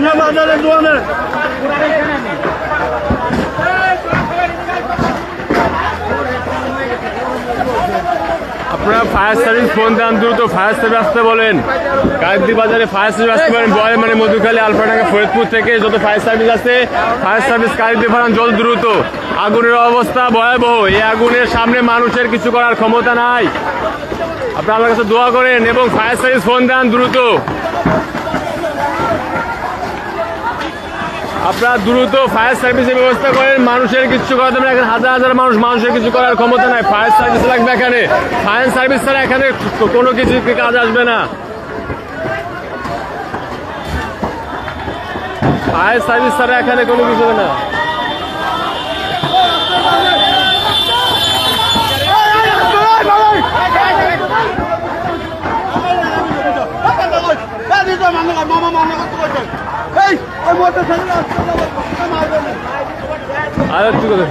Ne madalya duanı? আপনারা fire service phone দেন, দ্রুত fire service আসতে বলেন। কাকদি বাজারে ফায়ার সার্ভিস আসতে পারেন, বয় মানে মধুখালী, আলফাডাঙ্গা, ফরিদপুর থেকে যত ফায়ার সার্ভিস আছে ফায়ার সার্ভিস কাকদি ফারান জল দ্রুত। আগুনের অবস্থা ভয়াবহ। এই আগুনের সামনে মানুষের কিছু করার ক্ষমতা নাই। আপনারা আমার কাছে দোয়া করেন এবং ফায়ার সার্ভিস ফোন দেন দ্রুত। আপনারা দ্রুত ফায়ার সার্ভিসের ব্যবস্থা করেন মানুষের কিছু করা যাবে না এখানে হাজার হাজার মানুষ মানুষের কিছু করার ক্ষমতা নাই ফায়ার সার্ভিস লাগবে এখানে ফায়ার সার্ভিস ছাড়া এখানে কোনো কিছু কাজ আসবে না ফায়ার সার্ভিস ছাড়া এখানে কোনো কিছু হবে না এই আর একটু কথা